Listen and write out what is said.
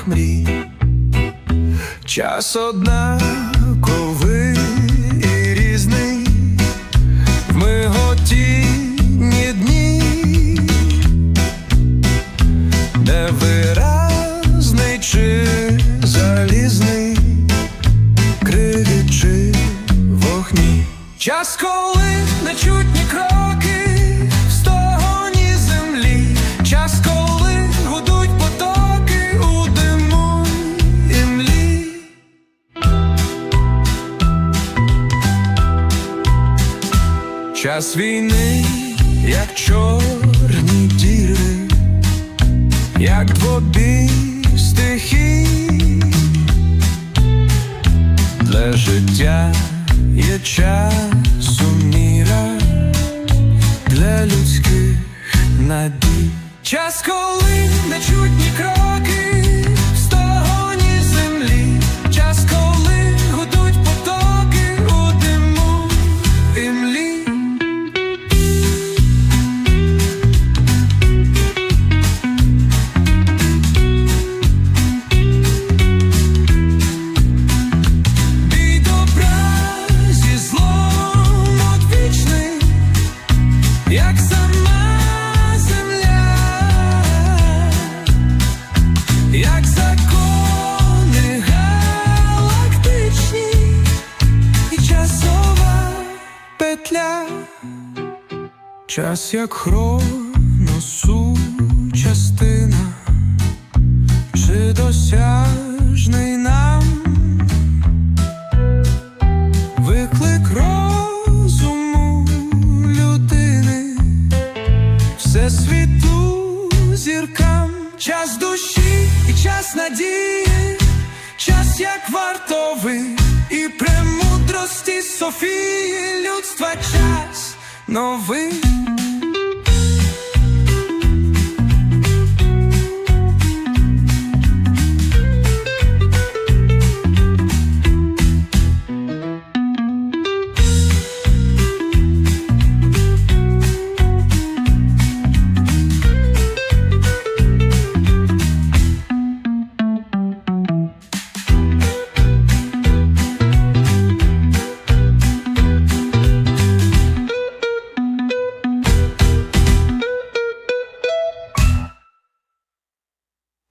волошкових мрій. Час однаковий і різний, в миготінні дні, невиразний чи залізний, криві чи вогні. Час, Час війни, як чорні діри, як двобій стихій, для життя є час міра, для людських надій. Час, коли як сама земля, як закони галактичні і часова петля, час як хроносу частина, чи досяжний нам. Зіркам, час душі і час надії, час як вартовий і премудрості Софії. Людства час новий.